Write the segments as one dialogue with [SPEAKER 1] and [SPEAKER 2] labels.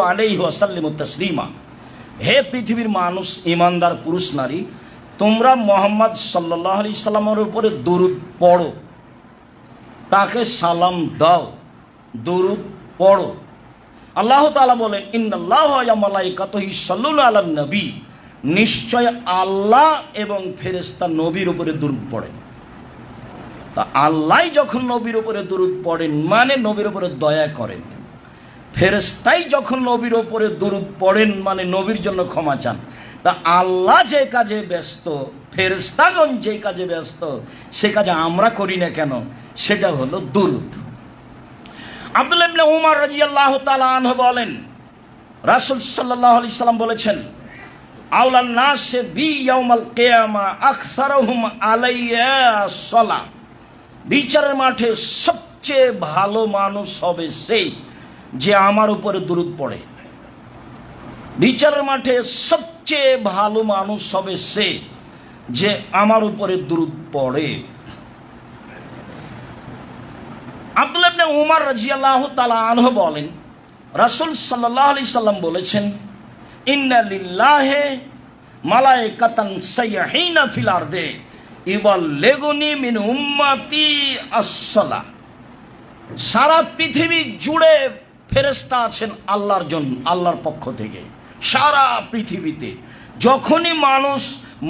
[SPEAKER 1] আলাইহি হে পৃথিবীর মানুষ ইমানদার পুরুষ, নারী, তোমরা মোহাম্মদ সাল্লাহ আলি সাল্লামের উপরে দরুদ পড়ো। তাকে সালাম দাও, দরুদ পড়ো। আল্লাহ তাআলা বলেন আলান নবী। নিশ্চয় আল্লাহ এবং ফেরেশতা নবীর উপরে দরুদ পড়ে। তা আল্লাহ যখন নবীর উপরে দরুদ পড়েন মানে নবীর উপরে দয়া করেন। ফেরেস্তাই যখন নবীর ওপরে দরুদ পড়েন মানে নবীর জন্য ক্ষমা চান, তা আল্লাহ যে কাজে ব্যস্ত ফেরেস্তাগণ যে কাজে ব্যস্ত, সে কাজে আমরা করি না কেন? সেটা হলো দরুদ। আব্দুল ইবনে উমর রাদিয়াল্লাহু তাআলা আনহু বলেন, রাসূল সাল্লাল্লাহু আলাইহি সাল্লাম বলেছেন আউলান নাসে বি ইয়াউমাল কিয়ামা আকসারুহুম আলাইয়া সালা। বিচারের মাঠে সবচেয়ে ভালো মানুষ হবে সেই। যে আমার উপরে দূরত পড়ে। বিচারের মাঠে সবচেয়ে ভালো মানুষ হবে সে যে আমার উপরে দূরত পড়ে। আব্দুল ইবনে উমর রাদিয়াল্লাহু তাআলা আনহু বলেন, রাসূল সাল্লাল্লাহু আলাইহি সাল্লাম বলেছেন, ইন্না লিল্লাহি মালাইকাতান সাইয়্যিনা ফিল আরদে ইবাল্লিগুনি মিন উম্মতি আসসালা সারা পৃথিবী জুড়ে ফেরেস্তা আছেন আল্লাহর জন্য আল্লাহর পক্ষ থেকে। সারা পৃথিবীতে যখনই মানুষ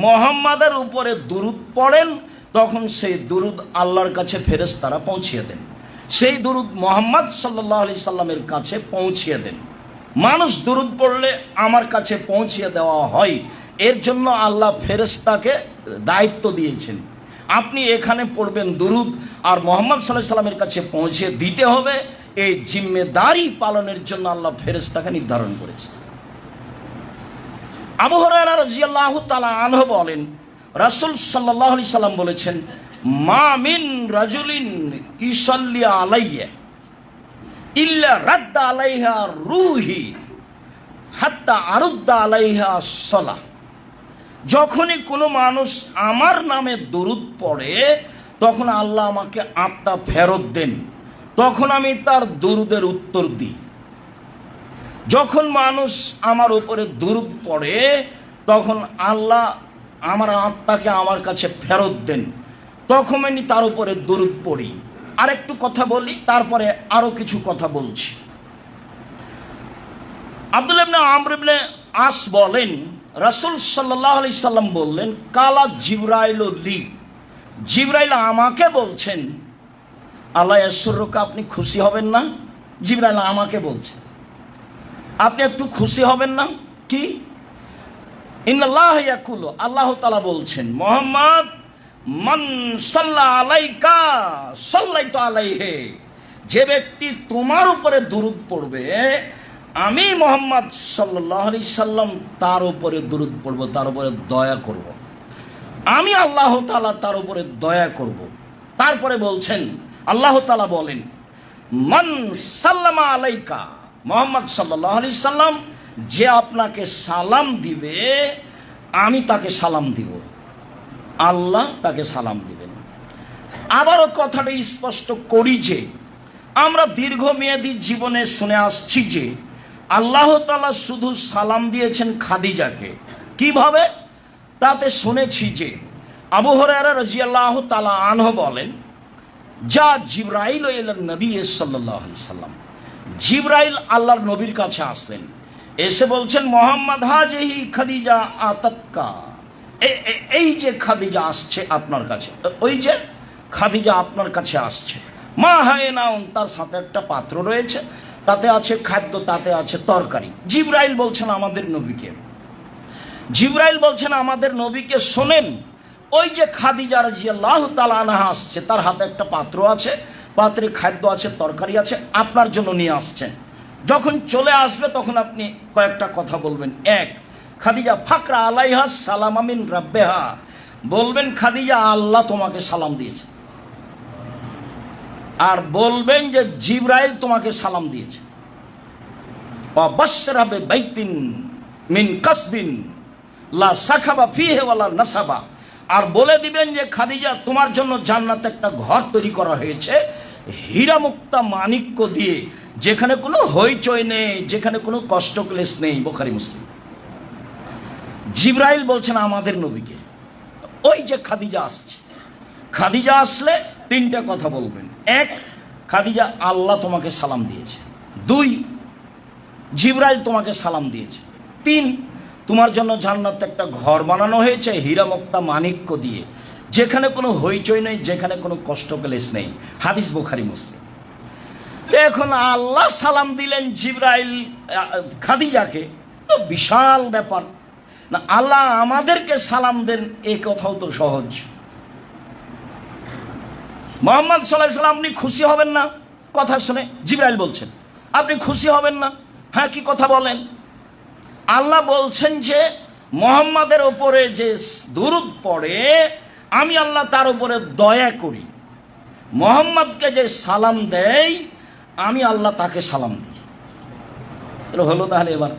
[SPEAKER 1] মোহাম্মদের উপরে দুরুদ পড়েন, তখন সেই দুরুদ আল্লাহর কাছে ফেরেস্তারা পৌঁছিয়ে দেন। সেই দুরুদ মোহাম্মদ সাল্লাহ আলি সাল্লামের কাছে পৌঁছিয়ে দেন। মানুষ দুরুদ পড়লে আমার কাছে পৌঁছিয়ে দেওয়া হয়। এর জন্য আল্লাহ ফেরেস্তাকে দায়িত্ব দিয়েছেন। আপনি এখানে পড়বেন দুরুদ, আর মোহাম্মদ সাল্লাহ সাল্লামের কাছে পৌঁছে দিতে হবে। এই জিম্মেদারি পালনের জন্য আল্লাহ ফেরেস্তাকে নির্ধারণ করেছে। আবু হরায়রা রাদিয়াল্লাহু তাআলা আনহু বলেন, রাসূল সাল্লাল্লাহু আলাইহি সাল্লাম বলেছেন, মা মিন রাজুলিন ইসাল্লি আলাইয়া ইল্লা রাদ্দা আলাইহা রুহি হাত্তা আরুদ্দা আলাইহা সলা। যখনই কোনো মানুষ আমার নামে দরুদ পড়ে, তখন আল্লাহ আমাকে আত্মা ফেরত দেন। তখন আমি তার দরুদের উত্তর দিই। যখন মানুষ আমার উপরে দরুদ পড়ে, তখন আল্লাহ আমার আত্মাকে আমার কাছে ফেরত দেন। তখন আমি তার উপরে দরুদ পড়ি। আর একটু কথা বলি, তারপরে আরও কিছু কথা বলছি। আব্দুল ইবনে আমর ইবনে আস বলেন, রাসূল সাল্লাল্লাহু আলাইহি সাল্লাম বললেন, কালা জিবরাইল লি। জিবরাইল আমাকে বলছেন আল্লাহ ঈশ্বরকে আপনি খুশি হবেন না? জিবরাইল আমাকে বলছেন আপনি একটু খুশি হবেন না? কি? ইন্নাল্লাহ ইয়াকুলু, আল্লাহ তাআলা বলছেন, মোহাম্মদ, মান সাল্লা আলাইকা, সাল্লাইতু আলাইহি। যে ব্যক্তি তোমার উপরে দুরূদ পড়বে, আমি মোহাম্মদ সাল্লাহ সাল্লাম তার উপরে দুরূদ পড়ব, তার উপরে দয়া করব। আমি আল্লাহ তালা তার উপরে দয়া করব। তারপরে বলছেন আল্লাহ তালা বলেন, মান সাল্লামা আলাইকা মোহাম্মদ সাল্লাহ আলি সাল্লাম, যে আপনাকে সালাম দিবে, আমি তাকে সালাম দিব। আল্লাহ তাকে সালাম দিবেন। আবারও কথাটা স্পষ্ট করি যে, আমরা দীর্ঘমেয়াদী জীবনে শুনে আসছি যে, আল্লাহ তালা শুধু সালাম দিয়েছেন খাদিজাকে। কীভাবে? তাতে শুনেছি যে, আবু হরারা রাজি আল্লাহ তালা আনহ বলেন যা জিব্রাইল নবী সাল্লাম। জিব্রাইল আল্লাহর নবীর কাছে আসলেন। এসে বলছেন, মোহাম্মদ হাজেহি খাদিজা আতৎকা এই যে খাদিজা আসছে আপনার কাছে ওই যে খাদিজা আপনার কাছে আসছে। মা হায় না তার সাথে একটা পাত্র রয়েছে, তাতে আছে খাদ্য, তাতে আছে তরকারি। জিব্রাইল বলছেন আমাদের নবীকে। জিব্রাইল বলছেন, আমাদের নবীকে শোনেন ওই যে খাদিজা রাজিয়াল্লাহ তালা আনহা আসছে, তার হাতে একটা পাত্র আছে, পাত্রে খাদ্য আছে, তরকারি আছে, আপনার জন্য নিয়ে আসছেন। যখন চলে আসবে, তখন আপনি কয়েকটা কথা বলবেন। এক, খাদিজা ফাকরা আলাইহা সালাম আমিন রাব্বেহা। বলবেন, খাদিজা, আল্লাহ তোমাকে সালাম দিয়েছে। আর বলবেন যে, জিব্রাইল তোমাকে সালাম দিয়েছে। অবশ্যরাবে বাইতিন মিন কাসবিন, লা সাখাবা ফিহে ওয়ালা নাসাবা। আর বলে দিবেন যে, খাদিজা, তোমার জন্য জান্নাতে একটা ঘর তৈরি করা হয়েছে হীরা মুক্তা মানিক্য দিয়ে, যেখানে কোনো হইচই নেই, যেখানে কোনো কষ্ট ক্লেশ নেই, বোখারি মুসলিম। জিব্রাইল বলছেন, আমাদের নবীকে। ওই যে খাদিজা আসছে। খাদিজা আসলে তিনটা কথা বলবেন। এক, খাদিজা, আল্লাহ তোমাকে সালাম দিয়েছে। দুই, জিব্রাইল তোমাকে সালাম দিয়েছে। তিন তোমার জন্য জান্নাতে একটা ঘর বানানো হয়েছে হীরা মুক্তা মানিক্য দিয়ে। যেখানে কোনো হইচই নেই, যেখানে কোনো কষ্ট ক্লেশ নেই। হাদিস বুখারি, মুসলিম। এখন আল্লাহ সালাম দিলেন জিব্রাইল খাদিজাকে। তো বিশাল ব্যাপার। না, আল্লাহ আমাদেরকে সালাম দেন, এ কথাও তো সহজ। মোহাম্মদ সাল্লাহ সাল্লাম, আপনি খুশি হবেন না? কথা শুনে জিব্রাইল বলছেন। আপনি খুশি হবেন না? হ্যাঁ কি কথা বলেন? আল্লাহ বলছেন যে, মোহাম্মদের ওপরে যে দুরুদ পড়ে, আমি আল্লাহ তার উপরে দয়া করি। মোহাম্মদকে যে সালাম দেয় আমি আল্লাহ তাকে সালাম দিই। হলো তাহলে এবার,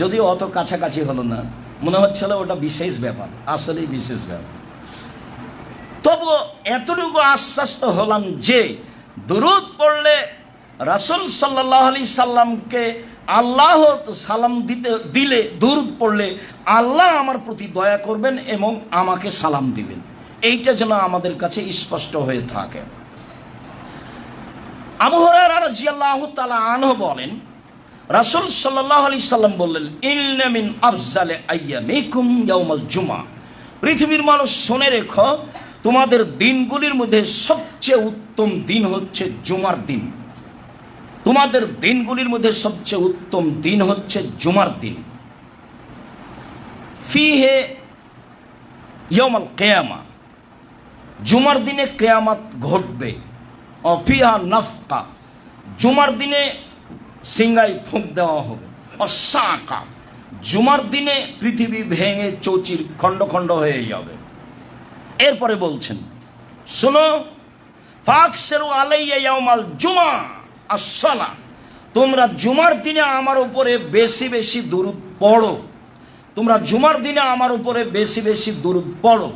[SPEAKER 1] যদিও অত কাছাকাছি হলো না, মনে হচ্ছিল ওটা বিশেষ ব্যাপার, আসলেই বিশেষ ব্যাপার। তবু এতটুকু আশ্বাস্ত হলাম যে, দুরুদ পড়লে রাসুল সাল্লাহ আলি সাল্লামকে আল্লাহ সালাম দিতে, দিলে, দুরুদ পড়লে আল্লাহ আমার প্রতি দয়া করবেন এবং আমাকে সালাম দিবেন। এইটা যেন আমাদের কাছে স্পষ্ট হয়ে থাকে। আবু হরার রাজিয়াল্লাহ তালা আনহ বলেন, রাসুল সাল্লাহ আলি সাল্লাম বললেন ইলনামিন আফজালে আইয়ামিকুম ইয়াউমাল জুমা পৃথিবীর মানুষ শুনে রেখো, তোমাদের দিনগুলির মধ্যে সবচেয়ে উত্তম দিন হচ্ছে জুমার দিন। তোমাদের দিনগুলির মধ্যে সবচেয়ে উত্তম দিন হচ্ছে জুমার দিন। ফিহে ইয়ামাল কেয়ামা। জুমার দিনে কেয়ামাত ঘটবে। অফিহা নাফকা। জুমার দিনে সিঙ্গাই ফুঁক দেওয়া হবে। অসাকা। জুমার দিনে পৃথিবী ভেঙে চৌচির খণ্ড খণ্ড হয়ে যাবে। এরপরে বলছেন, শোনো, ফাকসেরু আলাইয়া ইয়াউমাল জুমা। আসসালা। তোমরা জুমার দিনে আমার উপরে বেশি বেশি দূরত পড়ো। তোমরা জুমার দিনে আমার উপরে বেশি বেশি দূরত পড়ো।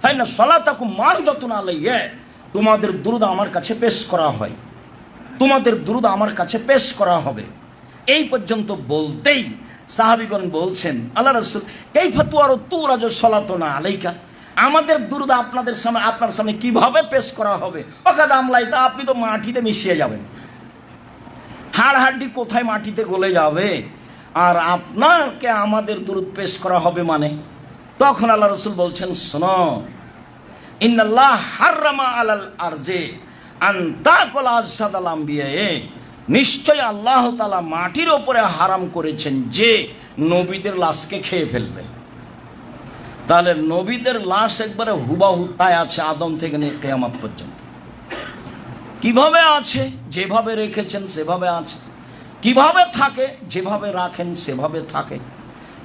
[SPEAKER 1] তাই না সলাতাকু মার যতন আলাইয়া। তোমাদের দুরুদ আমার কাছে পেশ করা হয়। তোমাদের দুরুদ আমার কাছে পেশ করা হবে। এই পর্যন্ত বলতেই সাহাবিগণ বলছেন, আল্লাহ রসুল এই ফতুয়ার তুরাজ সলাতনা আলাইকা? আমাদের দুরুদ আপনাদের সামনে, আপনার সামনে কীভাবে পেশ করা হবে? অকাদ আমলাই তা আপনি তো মাটিতে মিশিয়ে যাবেন। হাড় হাড্ডি কোথায় মাটিতে গলে যাবে? আর আপনাকে আমাদের দূরত পেশ করা হবে মানে? তখন আল্লাহ রসুল বলছেন, শোনো, ইন্নাল্লাহ হাররামা আলাল আরজে আন্তাকল আসাদ আলাম্বিয়ে নিশ্চয় আল্লাহ তালা মাটির ওপরে হারাম করেছেন যে নবীদের লাশকে খেয়ে ফেলবে। তাহলে নবীদের লাশ একবারে হুবাহু তাই আছে আদম থেকে নিয়ে কেয়ামত পর্যন্ত। কীভাবে আছে, যেভাবে রেখেছেন সেভাবে আছে। কীভাবে থাকে, যেভাবে রাখেন সেভাবে থাকে।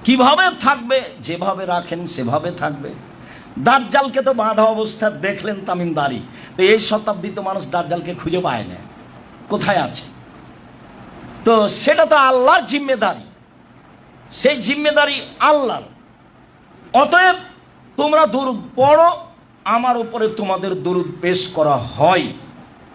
[SPEAKER 1] কীভাবে থাকবে, যেভাবে রাখেন সেভাবে থাকবে। দাজ্জালকে তো বাঁধা অবস্থা দেখলেন তামিমদারি। তো এই শতাব্দীতে মানুষ দাজ্জালকে খুঁজে পায় না। কোথায় আছে? তো সেটা তো আল্লাহর জিম্মেদারি। সেই জিম্মেদারি আল্লাহর। অতএব তোমরা দূর পড়ো, আমার উপরে তোমাদের দুরুদ পেশ করা হয়।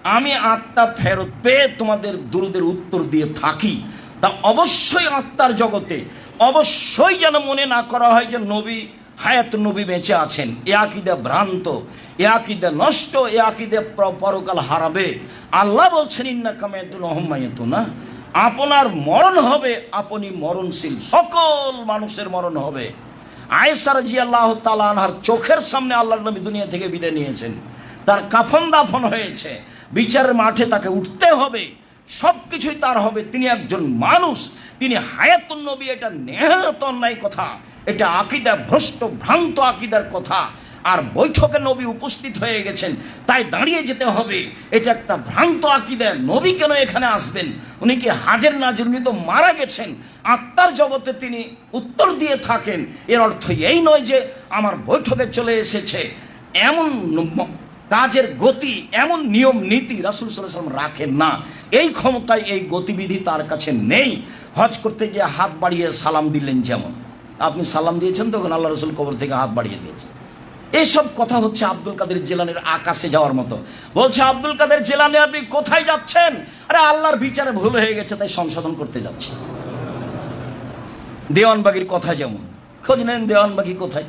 [SPEAKER 1] আমি আত্মা ফেরত পেয়ে তোমাদের দুরুদের উত্তর দিয়ে থাকি। তা অবশ্যই আত্মার জগতে, অবশ্যই যেন মনে না করা হয় যে নবী, হায়াত নবী বেঁচে আছেন। এ আকিদা ভ্রান্ত, এ আকিদা নষ্ট, এ আকিদা পরকাল হারাবে। আল্লাহ বলছেন ইন্না কামায়াতুল অহম্মায়াতু না? আপনার মরণ হবে, আপনি মরণশীল সকল মানুষের মরণ হবে। আয়েসার জি আল্লাহ তালা আনহার চোখের সামনে আল্লাহ নবী দুনিয়া থেকে বিদায় নিয়েছেন। তার কাফন দাফন হয়েছে। বিচারের মাঠে তাকে উঠতে হবে, সব কিছুই তার হবে। তিনি একজন মানুষ, তিনি হায়াতুন নবী, এটা নেহাত অন্যায় কথা। এটা আকিদা ভ্রষ্ট, ভ্রান্ত আকিদার কথা। আর বৈঠকে নবী উপস্থিত হয়ে গেছেন, তাই দাঁড়িয়ে যেতে হবে। এটা একটা ভ্রান্ত আকিদা, নবী কেন এখানে আসবেন? উনি কি হাজের নাজির তো মারা গেছেন? আত্মার জগতে তিনি উত্তর দিয়ে থাকেন। এর অর্থ এই নয় যে আমার বৈঠকে চলে এসেছে। এমন কাজের গতি এমন নিয়ম, নীতি রাসুল সাল্লাম রাখেন না। এই ক্ষমতায় এই গতিবিধি তার কাছে নেই। হজ করতে গিয়ে হাত বাড়িয়ে সালাম দিলেন যেমন। আপনি সালাম দিয়েছেন, তখন আল্লাহ রসুল কবর থেকে হাত বাড়িয়ে দিয়েছেন। এইসব কথা হচ্ছে আব্দুল কাদের জেলানের আকাশে যাওয়ার মতো। বলছে, আব্দুল কাদের জেলানে আপনি কোথায় যাচ্ছেন? আরে, আল্লাহর বিচারে ভুল হয়ে গেছে, তাই সংশোধন করতে যাচ্ছে। দেওয়ানবাগির কথা যেমন। খোঁজ নেন দেওয়ানবাগি কোথায়?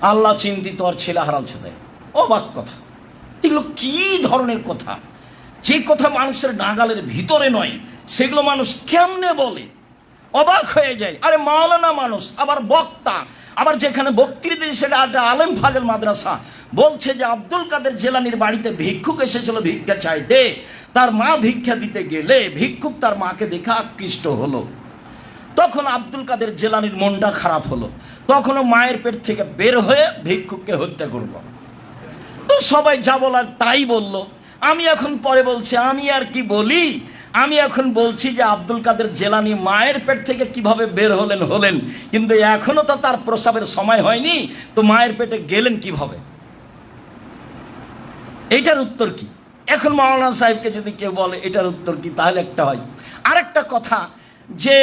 [SPEAKER 1] আল্লাহ চিন্তিত আর ছেলে হারালছে তাই। অবাক কথা। এগুলো কি ধরনের কথা? যে কথা মানুষের নাগালের ভিতরে নয়, সেগুলো মানুষ কেমনে বলে? অবাক হয়ে যায়, আরে মাওলানা মানুষ, আবার বক্তা, আবার যেখানে বক্তৃতা সেটা একটা আলেম ফাজল মাদ্রাসা। বলছে যে আব্দুল কাদের জেলানির বাড়িতে ভিক্ষুক এসেছিল ভিক্ষা চাইতে। তার মা ভিক্ষা দিতে গেলে ভিক্ষুক তার মাকে দেখে আকৃষ্ট হলো। তখন আব্দুল কাদের জেলানির মনটা খারাপ হলো। তখনও মায়ের পেট থেকে বের হয়ে ভিক্ষুককে হত্যা করল। সবাই যা বলার তাই বলল। আমি এখন পরে বলছি, আমি আর কি বলি? আমি এখন বলছি যে আব্দুল কাদের জেলানি মায়ের পেট থেকে কীভাবে বের হলেন হলেন। কিন্তু এখনও তো তার প্রসাবের সময় হয়নি, তো মায়ের পেটে গেলেন কীভাবে? এটার উত্তর কি? এখন মাওলানা সাহেবকে যদি কেউ বলে, এটার উত্তর কি? তাহলে একটা হয়। আরেকটা কথা যে,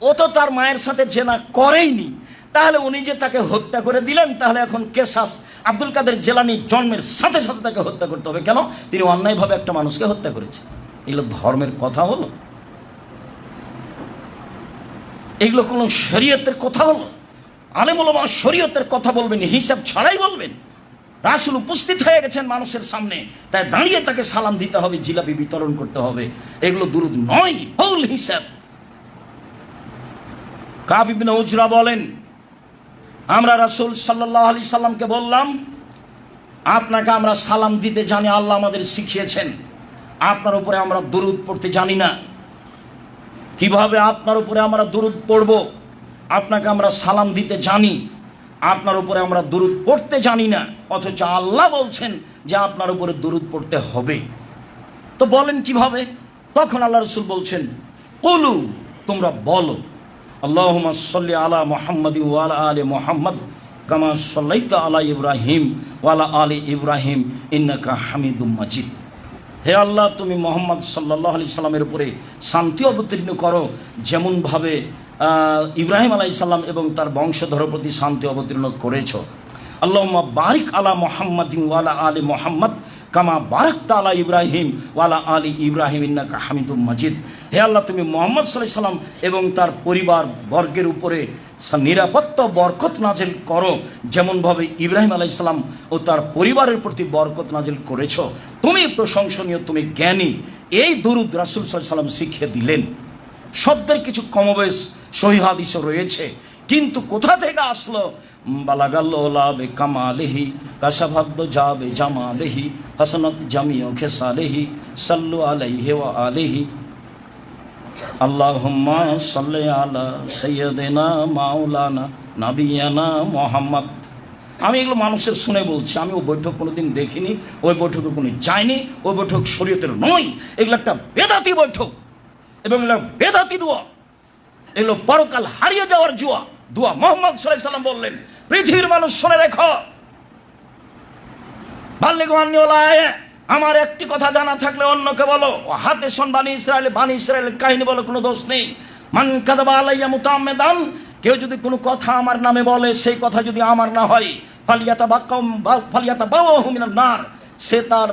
[SPEAKER 1] ও তো তার মায়ের সাথে জেনা করেইনি। তাহলে উনি যে তাকে হত্যা করে দিলেন, তাহলে এখন কেসাস আব্দুল কাদের জেলানি জন্মের সাথে সাথে তাকে হত্যা করতে হবে। কেন? তিনি অন্যায়ভাবে একটা মানুষকে হত্যা করেছে এগুলো ধর্মের কথা হলো। এগুলো কোনো শরীয়তের কথা হলো। আলেমুলমা শরীয়তের কথা বলবেন, হিসাব ছাড়াই বলবেন। রাসুল উপস্থিত হয়ে গেছেন মানুষের সামনে। তাই দাঁড়িয়ে তাকে সালাম দিতে হবে, জিলাপি বিতরণ করতে হবে। এগুলো দুরুদ নয়, ভুল হিসাব। কাবিবিন উজরা বলেন আমরা রাসুল সাল্লাহ আলি সাল্লামকে বললাম, আপনাকে আমরা সালাম দিতে জানি, আল্লাহ আমাদের শিখিয়েছেন। আপনার উপরে আমরা দুরুদ পড়তে জানি না। কীভাবে আপনার উপরে আমরা দুরুদ পড়ব? আপনাকে আমরা সালাম দিতে জানি, আপনার উপরে আমরা দুরুদ পড়তে জানি না। অথচ আল্লাহ বলছেন যে আপনার উপরে দুরুদ পড়তে হবে। তো বলেন কীভাবে? তখন আল্লাহ রসুল বলছেন, কলু, তোমরা বলো। আল্লাহুম্মা সাল্লি আলা মুহাম্মাদ ওয়ালা আলি মুহাম্মদ, কামা সাল্লাইতা আলা ইব্রাহিম ওয়ালা আলি ইব্রাহিম, ইন্নাকা হামিদুম মাজিদ। হে আল্লাহ, তুমি মোহাম্মদ সাল্লাহ আলি সাল্লামের উপরে শান্তি অবতীর্ণ করো, যেমনভাবে ইব্রাহিম আলাই সাল্লাম এবং তার বংশধর প্রতি শান্তি অবতীর্ণ করেছ। আল্লাহ বারিক আলা মোহাম্মদ ওয়ালা আলী মোহাম্মদ, কামা বারাক আলা ইব্রাহিম ওয়ালা আলী ইব্রাহিম, ইন্নাকা হামিদুম মাজিদ। হে আল্লাহ, তুমি মোহাম্মদ সাল্লাহ সাল্লাম এবং তার পরিবার বর্গের উপরে নিরাপত্তা বরকত নাজিল করো, যেমনভাবে ইব্রাহিম আলাইসাল্লাম ও তার পরিবারের প্রতি বরকত নাজিল করেছ। তুমি প্রশংসনীয়, তুমি জ্ঞানী, এই দুরুদ রাসুল সাল্লাম শিখিয়ে দিলেন। শব্দের কিছু কমবেশ সহিহাদিস রয়েছে। কিন্তু কোথা থেকে আসলো? বালাগাল্লাবে কামালেহি কাসাভাদ্দ যাবে জামালেহি, হাসনত জামিও খেসালেহি, সাল্লু আলাইহি ওয়া আলেহি। আল্লাহুম্মা সাল্লি আলা সাইয়্যিদিনা মাওলানা নাবিয়ানা মোহাম্মদ। আমি এগুলো মানুষের শুনে বলছি, আমি ওই বৈঠক কোনোদিন দেখিনি, ওই বৈঠকে কোনো যাইনি, ওই বৈঠক শরীয়তের নয়। এগুলো একটা বেদাতি বৈঠক, এবং এগুলো বেদাতি দোয়া। এগুলো পরকাল হারিয়ে যাওয়ার জুয়া। দোয়া মোহাম্মদ সাল্লাহ সাল্লাম বললেন, পৃথিবীর মানুষ শুনে রেখো। বাল্যগণীয় আমার একটি কথা জানা থাকলে অন্যকে বলো। হাতে শোন, বানি ইসরায়েল, বানি ইসরায়েলের কাহিনী বলো, কোনো দোষ নেই। মান কাদবা আলাইয়া মুতামেদান, কেউ যদি কোনো কথা আমার নামে বলে, সেই কথা যদি আমার না হয় ফালিয়াতা বাক্কাম ফালিয়াতা বাবা হুমিনার নার, সে তার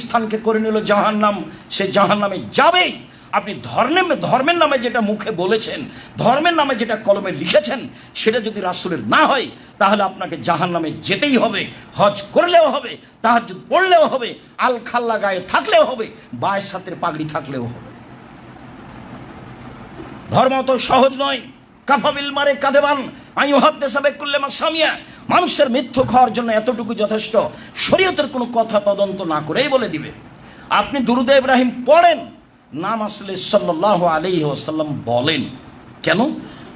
[SPEAKER 1] স্থানকে করে নিল জাহান্নাম। সে জাহান্নামে যাবেই। আপনি ধর্মের ধর্মের নামে যেটা মুখে বলেছেন, ধর্মের নামে যেটা কলমে লিখেছেন, সেটা যদি রাসুলের না হয়, তাহলে আপনাকে জাহান নামে যেতেই হবে, হজ করলেও হবে তাহাজ পড়লেও হবে, আল খাল্লা গায়ে থাকলেও হবে বায়ের সাথে পাগড়ি থাকলেও হবে। ধর্ম তো সহজ নয়। কাফাবিল মারে কাদেবান আমি হাতে সাবেক করলে সামিয়া। মানুষের মৃত্যু খাওয়ার জন্য এতটুকু যথেষ্ট, শরীয়তের কোনো কথা তদন্ত না করেই বলে দিবে। আপনি দুরুদে ইব্রাহিম পড়েন নাম আসলে সাল্লাহ আলী ওসাল্লাম বলেন। কেন?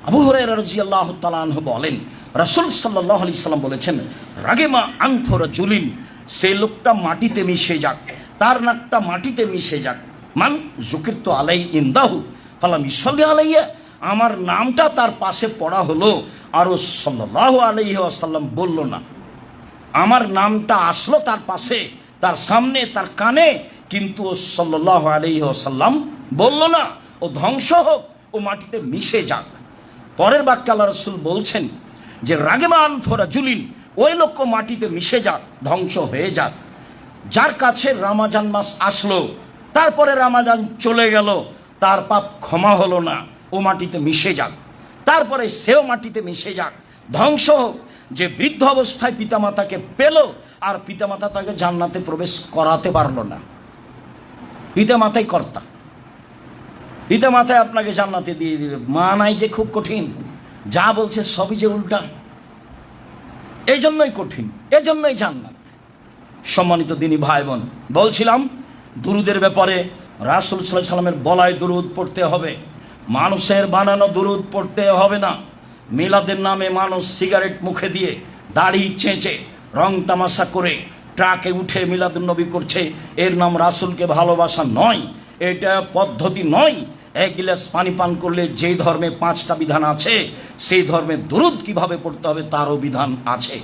[SPEAKER 1] আবু হরাই রাজি আল্লাহ তালাহ বলেন, রাসুল সাল্লাহ আলি সাল্লাম বলেছেন রাগেমা আংফর জুলিন সেই লোকটা মাটিতে মিশে যাক, তার নাকটা মাটিতে মিশে যাক। মান জুকির তো আলাই ইন্দাহু ফালাম ইসল্লি আলাইয়া, আমার নামটা তার পাশে পড়া হলো। আরও সাল্লাহ আলাইহি আসাল্লাম বলল না, আমার নামটা আসলো তার পাশে, তার সামনে, তার কানে কিন্তু ও সাল্লাহ আসাল্লাম বলল না, ও ধ্বংস হোক, ও মাটিতে মিশে যাক। পরের বাক্যে আল্লাহ রসুল বলছেন যে রাগেমান ফোরা জুলিন ওই লোক মাটিতে মিশে যাক, ধ্বংস হয়ে যাক। যার কাছে রামাজান মাস আসলো, তারপরে রামাজান চলে গেল, তার পাপ ক্ষমা হলো না, ও মাটিতে মিশে যাক। তারপরে সেও মাটিতে মিশে যাক, ধ্বংস হোক, যে বৃদ্ধ অবস্থায় পিতামাতাকে পেল, আর পিতামাতা তাকে জান্নাতে প্রবেশ করাতে পারল না। পিতামাতাই কর্তা। পিতামাতায় আপনাকে জান্নাতে দিয়ে দিবে। মা নাই যে খুব কঠিন। যা বলছে সবই যে উল্টা। এই জন্যই কঠিন, এজন্যই জান্নাত। সম্মানিত দিনী ভাই বোন বলছিলাম, দুরুদের ব্যাপারে রাসুল সাল্লাহ সাল্লামের বলায় দুরুদ পড়তে হবে। মানুষের বানানো দুরুদ পড়তে হবে না। মিলাদের নামে মানুষ সিগারেট মুখে দিয়ে দাড়ি চেঁচে রং তামাশা করে ট্রাকে উঠে মিলাদুন্নবী করছে, এর নাম রাসুলকে ভালোবাসা নয়, এটা পদ্ধতি নয়। এক গিলাস পানি পান করলে যেই ধর্মে পাঁচটা বিধান আছে, সেই ধর্মে দুরুদ কীভাবে পড়তে হবে তারও বিধান আছে।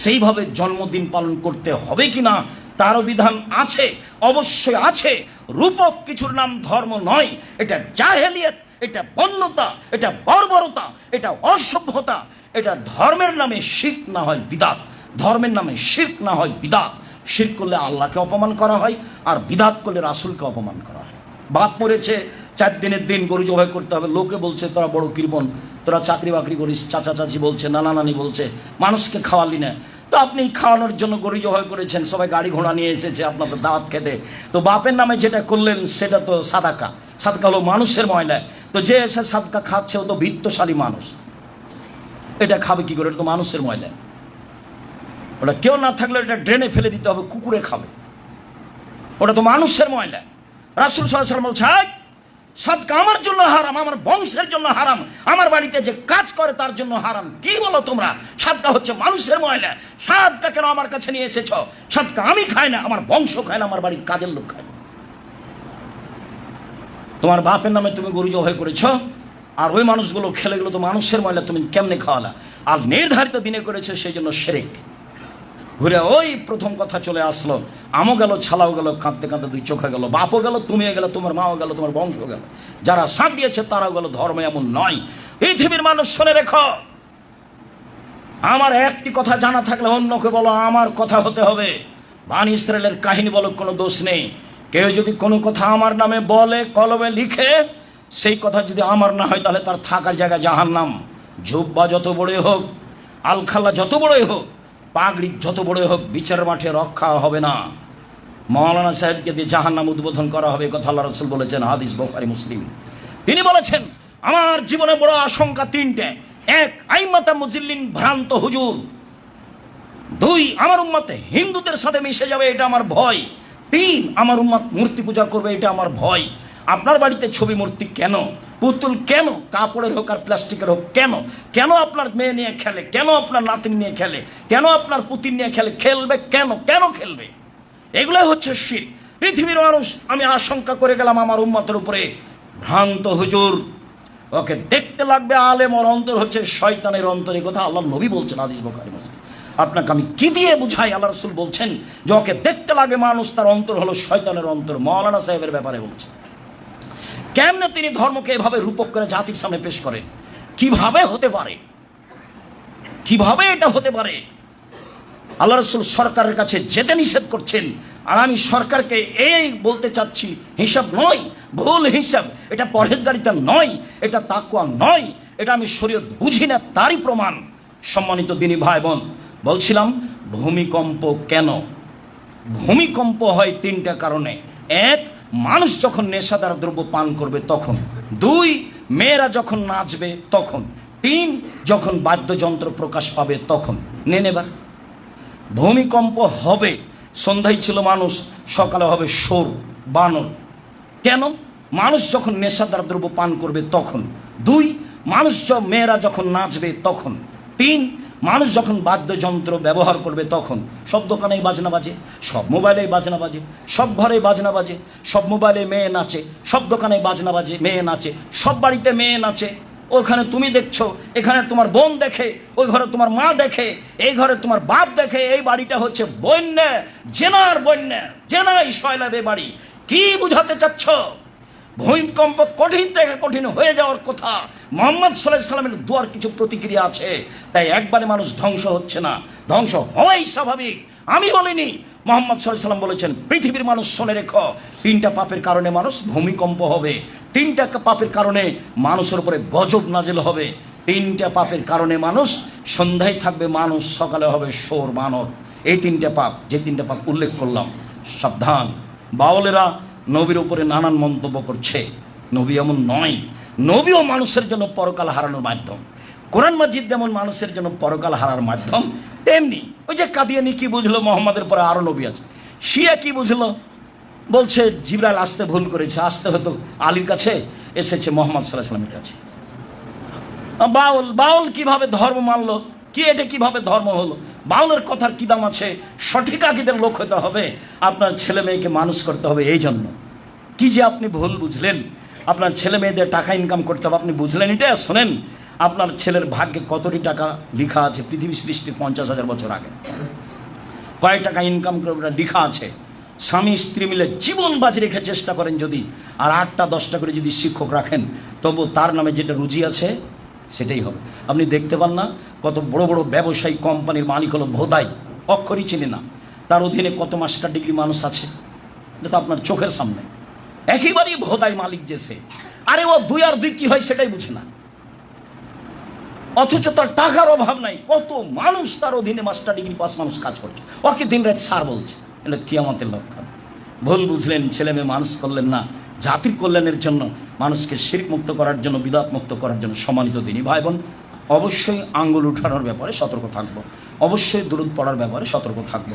[SPEAKER 1] সেইভাবে জন্মদিন পালন করতে হবে কি না তারও বিধান আছে, অবশ্যই আছে। রূপক কিছুর নাম ধর্ম নয়, এটা জাহেলিয়ত, এটা বন্যতা, এটা বর্বরতা, এটা অসভ্যতা, এটা ধর্মের নামে শির্ক না হয় বিদাত। ধর্মের নামে শির্ক না হয়, বিদাত। শির্ক করলে আল্লাহকে অপমান করা হয় আর বিদাত করলে রাসুলকে অপমান করা হয়। বাপ মরেছে, চার দিনের দিন গরু জবাই করতে হবে। লোকে বলছে, তোরা বড় কৃপন তোরা চাকরি বাকরি করিস। চাচা চাচি বলছে, নানা নানি বলছে, মানুষকে খাওয়ালি না। তো আপনি খাওয়ানোর জন্য গরু জবাই করেছেন, সবাই গাড়ি ঘোড়া নিয়ে এসেছে আপনাদের দাঁত খেতে। তো বাপের নামে যেটা করলেন, সেটা তো সাদাকা। সাদকা হলো মানুষের ময়লা তো যে এসে সাদকা খাচ্ছে, ও তো ভিত্তশালী মানুষ। এটা খাবে কি করে? এটা তো মানুষের ময়লা ওটা কেউ না থাকলে এটা ড্রেনে ফেলে দিতে হবে কুকুরে খাবে। ওটা তো মানুষের ময়লা। রাসুল সাল্লাম বলছে "এই, সাদকা আমার জন্য হারাম আমার বংশের জন্য হারাম আমার বাড়িতে যে কাজ করে তার জন্য হারাম। কি বলো তোমরা? সাদকা হচ্ছে মানুষের ময়লা। সাদকা কেন আমার কাছে নিয়ে এসেছ? সাদকা আমি খাই না আমার বংশ খায় না আমার বাড়ির কাজের লোক খায় না। তোমার বাপের নামে তুমি গরু জবাই করেছ আর ওই মানুষগুলো খেলে গেলো তো মানুষের ময়লা তুমি কেমনে খাওয়ালা? আর নির্ধারিত দিনে করেছে সেই জন্য সেরেক। ঘুরে ওই প্রথম কথা চলে আসলো। আমও গেল, ছালাও গেল, কাঁদতে কাঁদতে দুই চোখে গেল, বাপও গেল, তুমিও গেল, তোমার মাও গেল, তোমার বংশ গেল। যারা সাথ দিয়েছে, তারাও গেল, ধর্ম এমন নয়। পৃথিবীর মানুষ শুনে রেখো। আমার একটি কথা জানা থাকলে অন্যকে বলো, আমার কথা হতে হবে। বান ইসরায়েলের কাহিনী বলো, কোনো দোষ নেই। কেউ যদি কোনো কথা আমার নামে বলে, কলমে লিখে, সেই কথা যদি আমার না হয়, তাহলে তার থাকার জায়গা জাহান নাম জুব্বা যত বড়ই হোক, আলখাল্লা যত বড়ই হোক পাগড়ি যত বড়ই হোক, বিচার মাঠে রক্ষা হবে না। মৌলানা সাহেবকে দিয়ে জাহান নাম উদ্বোধন করা হবে কথা আল্লাহ রসুল বলেছেন, হাদিস বোখারি, মুসলিম। তিনি বলেছেন, আমার জীবনে বড় আশঙ্কা তিনটে। এক, আইমাতা মুজিল্লিন ভ্রান্ত হুজুর। দুই, আমার উম্মত হিন্দুদের সাথে মিশে যাবে, এটা আমার ভয়। তিন, আমার উম্মত মূর্তি পূজা করবে, এটা আমার ভয়। আপনার বাড়িতে ছবি মূর্তি কেন? পুতুল কেন? কাপড়ের হোক আর প্লাস্টিকের হোক, কেন? কেন আপনার মেয়ে নিয়ে খেলে? কেন আপনার নাতিন নিয়ে খেলে? কেন আপনার পুতিন নিয়ে খেলে? খেলবে কেন? কেন খেলবে? এগুলোই হচ্ছে শির। পৃথিবীর মানুষ, আমি আশঙ্কা করে গেলাম আমার উম্মতের উপরে। ভ্রান্ত হুজুর, ওকে দেখতে লাগবে আলেম ওর অন্তর হচ্ছে শয়তানের অন্তর। কথা আল্লাহ নবী বলছেন আদিস বকারি আপনাকে আমি কি দিয়ে বুঝাই? আল্লাহ রসুল বলছেন যে ওকে দেখতে লাগে মানুষ, তার অন্তর হলো শয়তানের অন্তর। মৌলানা সাহেবের ব্যাপারে বলছেন। কেমনে তিনি ধর্মকে এভাবে রূপক করে জাতির সামনে পেশ করেন? কীভাবে হতে পারে? কীভাবে এটা হতে পারে? আল্লাহ রসুল সরকারের কাছে যেতে নিষেধ করছেন, আর আমি সরকারকে এই বলতে চাচ্ছি, হিসাব নয়, ভুল হিসাব। এটা পরহেজগারিতা নয়, এটা তাকুয়া নয়, এটা আমি শরীয়ত বুঝি না, তারই প্রমাণ। সম্মানিত দিনী ভাই বোন, বলছিলাম, ভূমিকম্প কেন? ভূমিকম্প হয় তিনটা কারণে। এক মানুষ যখন নেশাদার দ্রব্য পান করবে তখন। দুই, মেয়েরা যখন নাচবে তখন। তিন, যখন বাদ্যযন্ত্র প্রকাশ পাবে তখন। নে নেবার ভূমিকম্প হবে, সন্ধ্যায় ছিল মানুষ, সকালে হবে সোর, বানর। কেন? মানুষ যখন নেশাদার দ্রব্য পান করবে তখন। দুই, মানুষ মেয়েরা যখন নাচবে তখন। তিন মানুষ যখন বাদ্যযন্ত্র ব্যবহার করবে তখন সব দোকানেই বাজনা বাজে, সব মোবাইলেই বাজনা বাজে, সব ঘরেই বাজনা বাজে, সব মোবাইলে মেয়ে নাচে, সব দোকানে বাজনা বাজে, মেয়ে নাচে, সব বাড়িতে মেয়ে নাচে। ওখানে তুমি দেখছ, এখানে তোমার বোন দেখে, ওই ঘরে তোমার মা দেখে, এই ঘরে তোমার বাপ দেখে, এই বাড়িটা হচ্ছে বন্যা, জেনার বন্যা, জেনাই শয়লাবে বাড়ি। কি বুঝাতে চাচ্ছ? ভূমিকম্প কঠিন থেকে কঠিন হয়ে যাওয়ার কথা। মোহাম্মদ সাল্লাহ সাল্লামের দুয়ার কিছু প্রতিক্রিয়া আছে। তাই একবারে মানুষ ধ্বংস হচ্ছে না। ধ্বংস হওয়াই স্বাভাবিক। আমি বলিনি, মোহাম্মদ সাল্লাম বলেছেন, পৃথিবীর মানুষ শোনে রেখো, তিনটা পাপের কারণে মানুষ ভূমিকম্প হবে। তিনটা পাপের কারণে মানুষের উপরে গজব নাজেল হবে। তিনটা পাপের কারণে মানুষ সন্ধ্যায় থাকবে, মানুষ সকালে হবে সোর মানব এই তিনটা পাপ, যে তিনটা পাপ উল্লেখ করলাম, সাবধান। বাউলেরা নবীর উপরে নানান মন্তব্য করছে। নবী এমন নয় নবীও মানুষের জন্য পরকাল হারানোর মাধ্যম। কোরআন মাজিদ যেমন মানুষের জন্য পরকাল হারার মাধ্যম, তেমনি ওই যে কাদিয়ানি কি বুঝলো, মোহাম্মদের পরে আরও নবী আছে। শিয়া কি বুঝলো? বলছে, জিব্রাইল আসতে ভুল করেছে, আসতে হতো আলীর কাছে এসেছে মোহাম্মদ সাল্লাহ সাল্লামের কাছে। বাউল বাউল কীভাবে ধর্ম মানলো? কি এটা কীভাবে ধর্ম হলো? বাউলের কথার কী দাম আছে? সঠিক আকিদের লোক হতে হবে। আপনার ছেলে মেয়েকে মানুষ করতে হবে এই জন্য কি যে আপনি ভুল বুঝলেন আপনার ছেলে মেয়েদের টাকা ইনকাম করতে হবে, আপনি বুঝলেন এটা? শোনেন, আপনার ছেলের ভাগ্যে কতটি টাকা লেখা আছে পৃথিবী সৃষ্টি পঞ্চাশ হাজার বছর আগে? কয়েক টাকা ইনকাম করে ওটা লেখা আছে? স্বামী স্ত্রী মিলে জীবন বাজি রেখে চেষ্টা করেন যদি, আর আটটা, দশটা করে যদি শিক্ষক রাখেন, তবু তার নামে যেটা রুজি আছে, সেটাই হবে। আপনি দেখতে পান না, কত বড় বড় ব্যবসায়ী কোম্পানির মালিক হলো ভোদাই, অক্ষরই চিনে না। তার অধীনে কত মাস্টার ডিগ্রি মানুষ আছে? এটা তো আপনার চোখের সামনে। একেবারেই ভোদাই মালিক যে সে। আরে ও দুই আর দুই কি হয় সেটাই বুঝে না। অথচ তার টাকার অভাব নাই, কত মানুষ তার অধীনে মাস্টার ডিগ্রি পাস মানুষ কাজ করছে। ওকে দিন রাত সার বলছে, এটা আমাদের লক্ষণ। ভুল বুঝলেন, ছেলে মেয়ে মানুষ করলেন না, জাতির কল্যাণের জন্য, মানুষকে শিরক মুক্ত করার জন্য, বিদাত মুক্ত করার জন্য সম্মানিত দিনই ভাই বোন অবশ্যই আঙ্গুল উঠানোর ব্যাপারে সতর্ক থাকব। অবশ্যই দূরত পড়ার ব্যাপারে সতর্ক থাকব।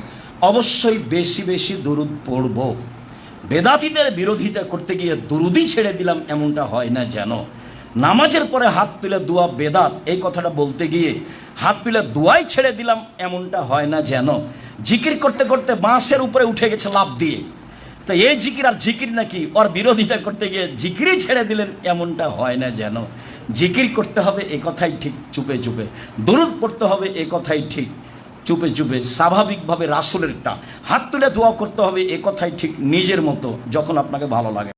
[SPEAKER 1] অবশ্যই বেশি বেশি দূরত পড়ব। বেদাতিদের বিরোধিতা করতে গিয়ে দুরুদি ছেড়ে দিলাম, এমনটা হয় না যেন। নামাজের পরে হাত তুলে দোয়া বেদাত, এই কথাটা বলতে গিয়ে হাত তুলে দোয়াই ছেড়ে দিলাম, এমনটা হয় না যেন। জিকির করতে করতে বাঁশের উপরে উঠে গেছে লাভ দিয়ে। তো এই জিকির আর জিকির নাকি? ওর বিরোধিতা করতে গিয়ে জিকিরই ছেড়ে দিলেন, এমনটা হয় না যেন। জিকির করতে হবে, এ কথাই ঠিক, চুপে চুপে। দরুদ পড়তে হবে, এ কথাই ঠিক। চুপে চুপে স্বাভাবিকভাবে রাসুলেরটা হাত তুলে দোয়া করতে হবে, এ কথাই ঠিক নিজের মতো, যখন আপনাকে ভালো লাগে।